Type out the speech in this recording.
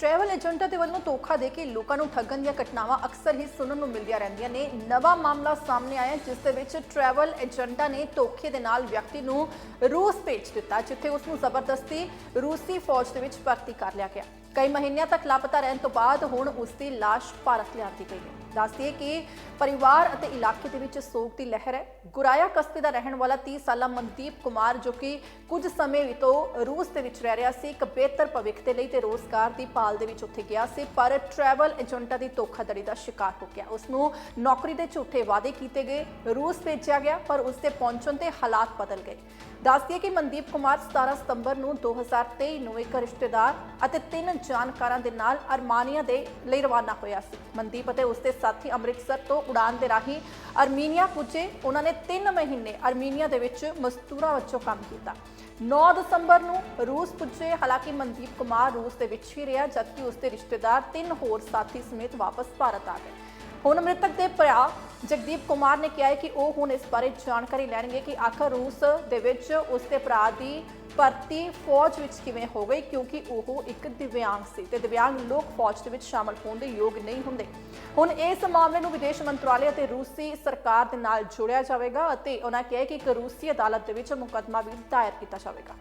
Travel ਏਜੰਟਾਂ ਦੇ ਵੱਲੋਂ ਧੋਖਾ ਦੇ ਕੇ ਲੋਕਾਂ ਨੂੰ ਠੱਗਣ ਦੀਆਂ ਘਟਨਾਵਾਂ ਅਕਸਰ ਹੀ ਸੁਣਨ ਨੂੰ ਮਿਲਦੀਆਂ ਰਹਿੰਦੀਆਂ ਨੇ। ਨਵਾਂ ਮਾਮਲਾ ਸਾਹਮਣੇ ਆਇਆ, ਜਿਸ ਦੇ ਵਿੱਚ ਟਰੈਵਲ ਏਜੰਟਾਂ ਨੇ ਧੋਖੇ ਦੇ ਨਾਲ ਵਿਅਕਤੀ ਨੂੰ ਰੂਸ ਭੇਜ ਦਿੱਤਾ, ਜਿੱਥੇ ਉਸ ਨੂੰ ਜ਼ਬਰਦਸਤੀ ਰੂਸੀ ਫੌਜ ਦੇ ਵਿੱਚ ਭਰਤੀ ਕਰ ਲਿਆ ਗਿਆ। ਕਈ ਮਹੀਨਿਆਂ ਤੱਕ ਲਾਪਤਾ ਰਹਿਣ ਤੋਂ ਬਾਅਦ ਹੁਣ ਉਸ ਦੀ ਲਾਸ਼ ਭਾਰਤ ਲਿਆਂਦੀ ਗਈ ਹੈ। ਦੱਸਦੀਏ ਕਿ ਪਰਿਵਾਰ ਅਤੇ ਇਲਾਕੇ ਦੇ ਵਿੱਚ ਸੋਗ ਦੀ ਲਹਿਰ ਹੈ। ਗੁਰਾਇਆ ਕਸਬੇ ਦਾ ਰਹਿਣ ਵਾਲਾ 30 ਸਾਲਾ ਮਨਦੀਪ ਕੁਮਾਰ ਜੋ ਕਿ ਕੁਝ ਸਮੇਂ ਤੋਂ ਰੂਸ ਦੇ ਵਿੱਚ ਰਹਿ ਰਿਹਾ ਸੀ, ਇੱਕ ਬਿਹਤਰ ਭਵਿੱਖ ਦੇ ਲਈ ਤੇ ਰੋਜ਼ਗਾਰ ਦੀ ਭਾਲ ਦੇ ਵਿੱਚ ਉੱਥੇ ਗਿਆ ਸੀ, ਪਰ ਟਰੈਵਲ ਏਜੰਟਾਂ ਦੀ ਧੋਖਾਧੜੀ ਦਾ ਸ਼ਿਕਾਰ ਹੋ ਗਿਆ। ਉਸ ਨੂੰ ਨੌਕਰੀ ਦੇ ਝੂਠੇ ਵਾਅਦੇ ਕੀਤੇ ਗਏ, ਰੂਸ ਭੇਜਿਆ ਗਿਆ, ਪਰ ਉਸ ਦੇ ਪਹੁੰਚਣ ਤੇ ਹਾਲਾਤ ਬਦਲ ਗਏ। ਦੱਸਦੀਏ ਕਿ ਮਨਦੀਪ ਕੁਮਾਰ 17 ਸਤੰਬਰ ਨੂੰ 2023 ਨੂੰ ਇੱਕ ਰਿਸ਼ਤੇਦਾਰ ਅਤੇ ਤਿੰਨ ਜਾਣਕਾਰਾਂ ਦੇ ਨਾਲ ਅਰਮਾਨੀਆ ਦੇ ਲਈ ਰਵਾਨਾ ਹੋਇਆ ਸੀ। ਮਨਦੀਪ ਅਤੇ ਉਸਦੇ ਸਾਥੀ ਅੰਮ੍ਰਿਤਸਰ ਤੋਂ ਉਡਾਨ ਦੇ ਰਾਹੀਂ ਅਰਮੀਨੀਆ ਪੁੱਜੇ। ਉਹਨਾਂ ਨੇ 3 ਮਹੀਨੇ ਅਰਮੀਨੀਆ ਦੇ ਵਿੱਚ ਮਜ਼ਦੂਰਾਂ ਵਜੋਂ ਕੰਮ ਕੀਤਾ। 9 ਦਸੰਬਰ ਨੂੰ ਰੂਸ ਪੁੱਜੇ। ਹਾਲਾਂਕਿ ਮਨਦੀਪ ਕੁਮਾਰ ਰੂਸ ਦੇ ਵਿੱਚ ਹੀ ਰਿਹਾ, ਜਦਕਿ ਉਸਦੇ ਰਿਸ਼ਤੇਦਾਰ ਤਿੰਨ ਹੋਰ ਸਾਥੀ ਸਮੇਤ ਵਾਪਸ ਭਾਰਤ ਆ ਗਏ। ਹੁਣ ਮ੍ਰਿਤਕ ਦੇ ਭਰਾ ਜਗਦੀਪ ਕੁਮਾਰ ਨੇ ਕਿਹਾ ਹੈ ਕਿ ਉਹ ਹੁਣ ਇਸ ਬਾਰੇ ਜਾਣਕਾਰੀ ਲੈਣਗੇ ਕਿ ਆਖਰ ਰੂਸ ਦੇ ਵਿੱਚ ਉਸਦੇ ਭਰਾ ਦੀ ਭਰਤੀ ਫੌਜ ਵਿੱਚ ਕਿਵੇਂ ਹੋ ਗਈ? ਕਿਉਂਕਿ ਉਹ ਇੱਕ ਦਿਵਿਆਂਗ ਸੀ ਤੇ ਦਿਵਿਆਂਗ ਲੋਕ ਫੌਜ ਦੇ ਵਿੱਚ ਸ਼ਾਮਲ ਹੋਣ ਦੇ ਯੋਗ ਨਹੀਂ ਹੁੰਦੇ। ਹੁਣ ਇਸ ਮਾਮਲੇ ਨੂੰ ਵਿਦੇਸ਼ ਮੰਤਰਾਲੇ ਅਤੇ ਰੂਸੀ ਸਰਕਾਰ ਦੇ ਨਾਲ ਜੋੜਿਆ ਜਾਵੇਗਾ ਅਤੇ ਉਹਨਾਂ ਕਿਹਾ ਕਿ ਇੱਕ ਰੂਸੀ ਅਦਾਲਤ ਦੇ ਵਿੱਚ ਮੁਕੱਦਮਾ ਵੀ ਦਾਇਰ ਕੀਤਾ ਜਾਵੇਗਾ।